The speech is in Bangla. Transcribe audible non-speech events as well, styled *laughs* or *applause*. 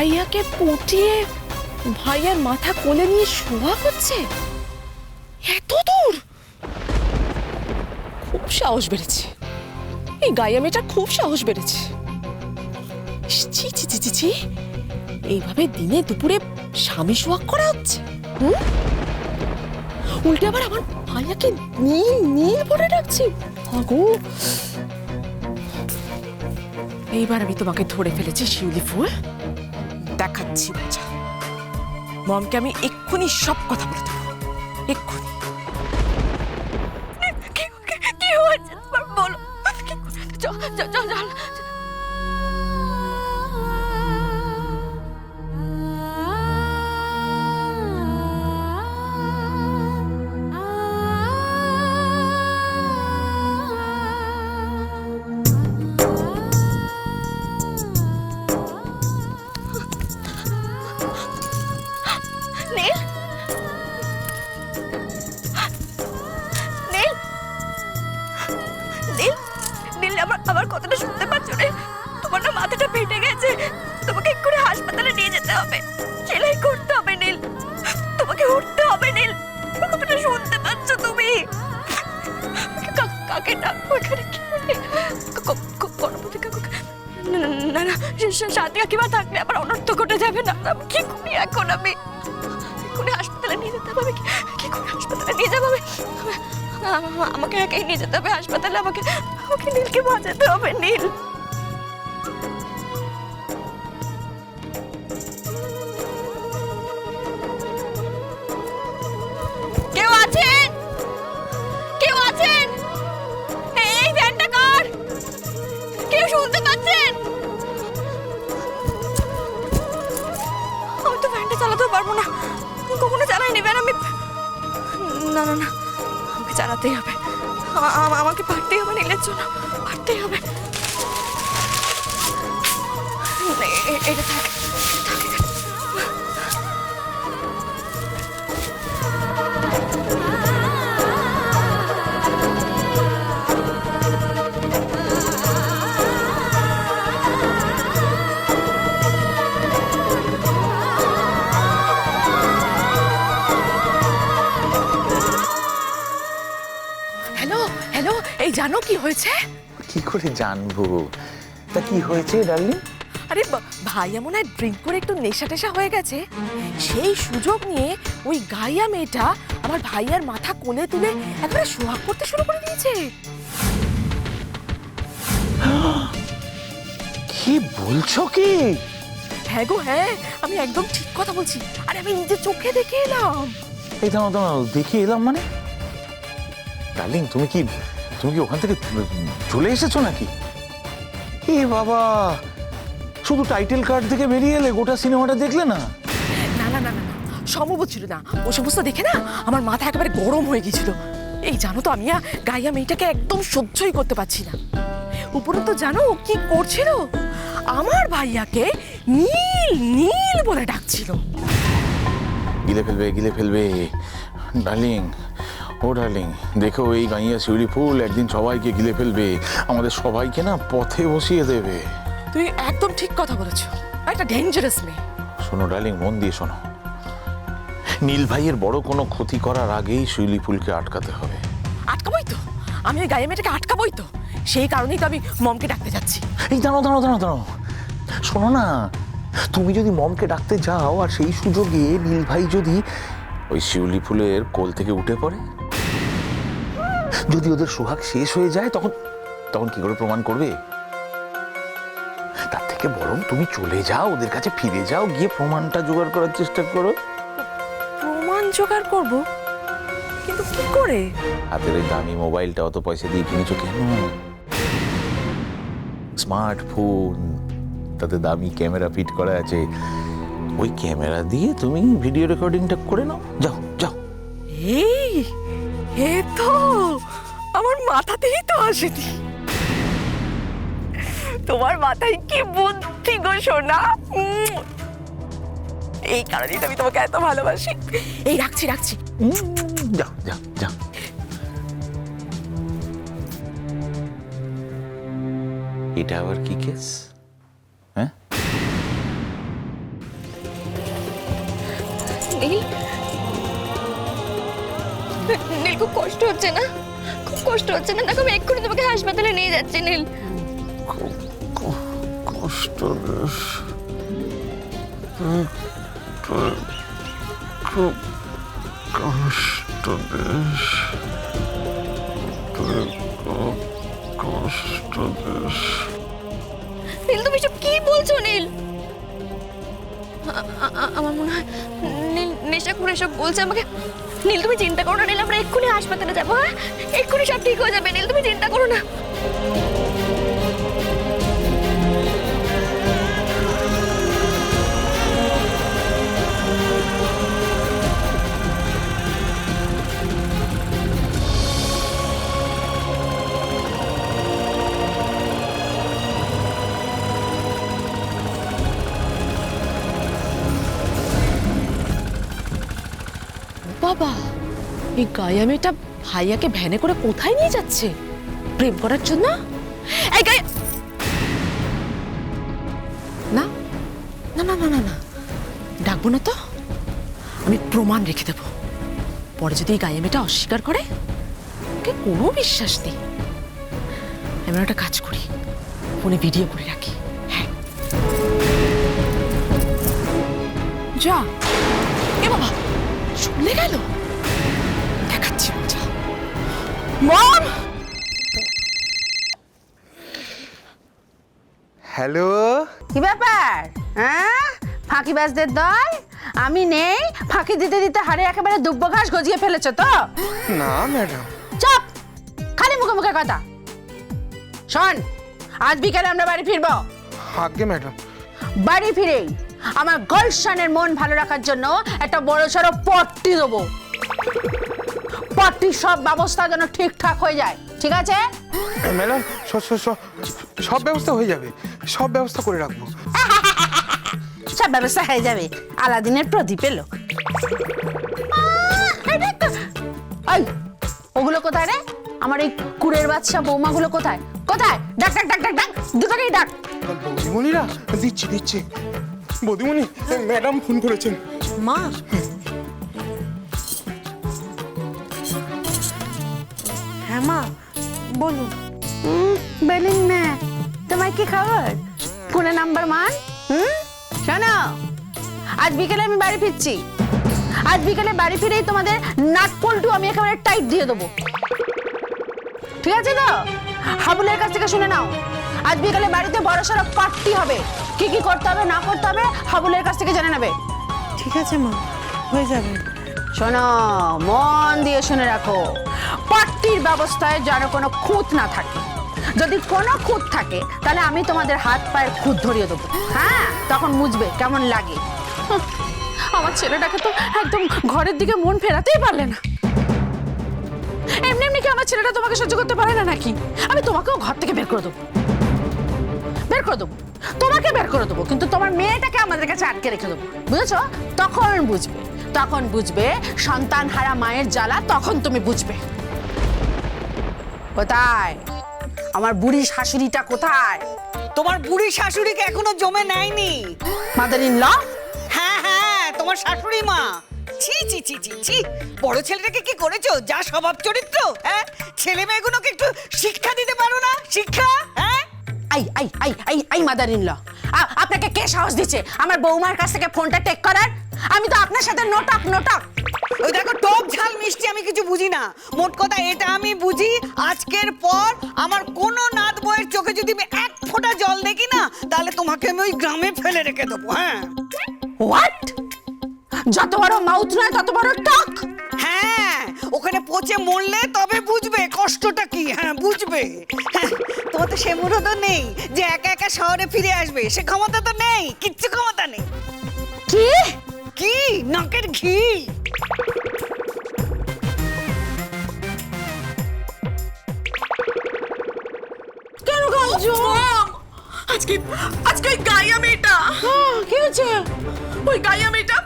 ভাইয়াকে পটিয়ে ভাইয়ার মাথা কোলে নিয়ে শোয়া হচ্ছে? এত দূর! খুব সাহস বেড়েছে। এই গাইয়া মেয়েটার খুব সাহস বেড়েছে। ছি ছি ছি ছি ছি। এইভাবে দিনে দুপুরে স্বামী সোয়াগ করা হচ্ছে? উল্টে আবার আমার ভাইয়াকে নীল নীল বলে ডাকছি। আগো! এইবার আমি তোমাকে ধরে ফেলেছি, শিউলি ফুল। দেখাচ্ছি মজা মমকে আমি এক্ষুনি সব কথা বলে দেবো। এক্ষুনি। চল চল চল। যেতে হবে। সেলাই করতে হবে নীল। তোমাকে উঠতে হবে নীল। কথাটা শুনতে পাচ্ছ তুমি? কাকে ডাকবো এখানে? না না, সাথে কাকিমা থাকলে আবার অনর্থ ঘটে যাবে না। আমি কি করি এখন আমি? এক্ষুনি হাসপাতালে নিয়ে যেতে হবে কি? করে হাসপাতালে নিয়ে যাব আমাকে একাই নিয়ে যেতে হবে হাসপাতালে। আমাকে আমাকে নীলকে বাঁচাতে হবে নীল। না না না আমাকে চালাতেই হবে। আমাকে পারতেই হবে নীলের জন্য পারতেই হবে। জানো কি হয়েছে? কি করে জানব? তা কি হয়েছে ডার্লিং? আরে বা- ভাইয়া মনে হয় ড্রিঙ্ক করে একটু নেশা টেশা হয়ে গেছে। সেই সুযোগ নিয়ে ওই গাইয়া মেয়েটা আমার ভাইয়ার মাথা কোলে তুলে একবারে সোহাগ করতে শুরু করে দিয়েছে। কি বলছো কি? হ্যাঁ গো হ্যাঁ আমি একদম ঠিক কথা বলছি। আরে আমি নিজের চোখে দেখে এলাম। এই দাঁড়াও দাঁড়াও দেখে এলাম মানে? ডার্লিং তুমি কি তুমি কি ওখান থেকে চলে এসেছ নাকি? এ বাবা শুধু টাইটেল কার্ড থেকে বেরিয়ে এলে গোটা সিনেমাটা দেখলে না? না না না সম্ভব ছিল না। ও সমস্ত দেখে না আমার মাথা একেবারে গরম হয়ে গেছিল। এই জানো তো আমি গাইয়া মেয়েটাকে একদম সহ্যই করতে পারছি না। উপরে তো জানো ও কি করছিল? আমার ভাইয়াকে নীল নীল বলে ডাকছিল। গিলে ফেলবে গিলে ফেলবে। ডার্লিং ও ডার্লিং দেখো এই গাইয়া শিউলি ফুল একদিন সবাইকে গিলে ফেলবে আমাদের সবাইকে না পথে বসিয়ে দেবে। তুই একদম ঠিক কথা বলেছ একটা ডেঞ্জারাস মেয়ে। শোনো ডার্লিং মন দিয়ে শোনো। নীল ভাইয়ের বড় কোনো ক্ষতি করার আগেই শিউলি ফুলকে আটকাতে হবে। আটকাবই তো আমি ওই গায়ে মেয়েটাকে আটকাবই তো সেই কারণেই তো আমি মমকে ডাকতে যাচ্ছি। এই দাঁড়াও দাঁড়াও দাঁড়াও দাঁড়াও। শোনো না তুমি যদি মমকে ডাকতে যাও আর সেই সুযোগে নীল ভাই যদি ওই শিউলি ফুলের কোল থেকে উঠে পড়ে যদি ওদের সোহাগ শেষ হয়ে যায় তখন তখন কি করে প্রমাণ করবে? তার থেকে বরং তুমি চলে যাও ওদের কাছে ফিরে যাও গিয়ে প্রমাণটা জোগাড় করার চেষ্টা করো। প্রমাণ জোগাড় করব? কিন্তু কি করে? হাতের এই দামি মোবাইলটা অত পয়সা দিয়ে কিনেছো কেন? স্মার্টফোন তাতে দামি ক্যামেরা ফিট করা আছে। ওই ক্যামেরা দিয়ে তুমি ভিডিও রেকর্ডিংটা করে নাও। যাও যাও। এই! এ তো আমার মাথাতেই তো আসেনি। তোমার মাথায় কি বুদ্ধি গো সোনা? এই কারণেই তো আমি তোমাকে এত ভালোবাসি। এই রাখছি রাখছি। যাও যাও যাও এটা আবার কি কেস? হ্যাঁ? নীল খুব কষ্ট হচ্ছে না? খুব কষ্ট হচ্ছে না? দেখো আমি এক্ষুনি তোমাকে হাসপাতালে নিয়ে যাচ্ছি নীল। কষ্ট খুব কষ্ট বেশ। কষ্ট বেশ নীল তুমি সব কি বলছো নীল? আমার মনে হয় নেশা করে সব বলছে আমাকে। নীল, তুমি চিন্তা করো না, নীল, আমরা এক্ষুনি হাসপাতালে যাব হ্যাঁ? এক্ষুনি সব ঠিক হয়ে যাবে, নীল, তুমি চিন্তা করো না। বাবা, এই গায়া মেয়েটা ভাইয়াকে ভ্যানে করে কোথায় নিয়ে যাচ্ছে? প্রেম করার জন্য? এই গায়ে না না না না না না। ডাকবো না তো? আমি প্রমাণ রেখে দেব। পরে যদি এই গায়ে মেয়েটা অস্বীকার করে, ওকে কোনো বিশ্বাস নেই। আমি একটা কাজ করি, ফোনে ভিডিও করে রাখি। হ্যাঁ। যা। এ বাবা গেল? দেখাচ্ছি মম! হ্যালো? কি ব্যাপার? হ্যাঁ? ফাঁকিবাজদের দল? আমি নেই? ফাঁকি দিতে দিতে হাড়ে একেবারে দুব্ব ঘাস গজিয়ে ফেলেছো তো? না ম্যাডাম। চপ! খালি মুখে মুখে কথা। শোন আজ বিকেলে আমরা বাড়ি ফিরবো। আগে ম্যাডাম। বাড়ি ফিরেই আমার গলশানের মন ভালো রাখার জন্য একটা বড় সড়ো পট্টি দেবো। পট্টির সব ব্যবস্থা যেন ঠিকঠাক হয়ে যায় ঠিক আছে? ম্যাডাম সব ব্যবস্থা হয়ে যাবে সব ব্যবস্থা করে রাখব। *laughs* সব ব্যবস্থা হয়ে যাবে আলাদিনের প্রদীপ এলো ওই ওগুলো কোথায় রে? আমার এই কুড়ের বাচ্চা বৌমাগুলো কোথায়? কোথায়? ডাক ডাক ডাক ডাক ডাক দুটোকেই ডাক। বৌদিমণিরা দিচ্ছি দিচ্ছি। বৌদিমণি ম্যাডাম ফোন করেছেন। মা। হ্যাঁ মা বলুন। বলুন না। তোমার কি খবর? কোনে নাম্বার মান? হুম? শোনো আজ বিকেলে আমি বাড়ি ফিরছি। আজ বিকেলে বাড়ি ফিরেই তোমাদের নাট পল্টু আমি একেবারে টাইট দিয়ে দেবো। ঠিক আছে তো? হাবুলের কাছ থেকে শুনে নাও। আজ বিকেলে বাড়িতে বড় সড়ো পার্টি হবে। কি কি করতে হবে না করতে হবে হাবুলের কাছ থেকে জেনে নেবে। ঠিক আছে মা। হয়ে যাবে। শোনো মন দিয়ে শুনে রাখো। পার্টির ব্যবস্থায় যেন কোনো খুঁত না থাকে। যদি কোনো খুঁত থাকে তাহলে আমি তোমাদের হাত পায়ের খুঁত ধরিয়ে দেবো। হ্যাঁ তখন বুঝবে কেমন লাগে। আমার ছেলেটাকে তো একদম ঘরের দিকে মন ফেরাতেই পারলে না। এমনি এমনি কি আমার ছেলেটা তোমাকে সহ্য করতে পারে না নাকি? আমি তোমাকেও ঘর থেকে বের করে দেবো। বের করে দেবো। তোমাকে বের করে দেবো কিন্তু তোমার মেয়েটাকে আমাদের কাছে আটকে রেখে দেবো। বুঝেছ? তখন বুঝবে। তখন বুঝবে সন্তান হারা মায়ের জ্বালা তখন তুমি বুঝবে। কোথায়? আমার বুড়ি শাশুড়িটা কোথায়? তোমার বুড়ি শাশুড়িকে এখনও জমে নেয়নি। মাদার ইন ল হ্যাঁ হ্যাঁ তোমার শাশুড়ি মা ছি ছি ছি ছি ছি। বড় ছেলেটাকে কি করেছ? যা স্বভাব চরিত্র হ্যাঁ? ছেলে মেয়েগুলোকে একটু শিক্ষা দিতে পারো না? শিক্ষা হ্যাঁ? আই আই আই আই আই মাদার ইন ল আপনাকে কে সাহস দিচ্ছে? আমার বৌমার কাছ থেকে ফোনটা টেক করার? আমি তো আপনার সাথে নোটক নোটক। ওই দেখো টক ঝাল মিষ্টি আমি কিছু বুঝি না। মোট কথা এটা আমি বুঝি আজকের পর আমার কোনো নাত বইয়ের চোখে যদি আমি এক ফোঁটা জল দেখি না তাহলে তোমাকে আমি ওই গ্রামে ফেলে রেখে দেবো হ্যাঁ। হোয়াট যত বড় মাউথ নয় তত বড় টক হ্যাঁ ওখানে পচে মরলে তবে বুঝবে কষ্টটা কি? হ্যাঁ বুঝবে। হ্যাঁ, তোমার তো সে মুহূর্ত তো নেই যে একা একা শহরে ফিরে আসবে সে ক্ষমতা তো নেই কিচ্ছু ক্ষমতা নেই। কি? কি? নাকের ঘি। কেন কাঁদছো আজকে আজকে ওই গাইয়া মেয়েটা। কি হয়েছে? ওই গাইয়া মেয়েটা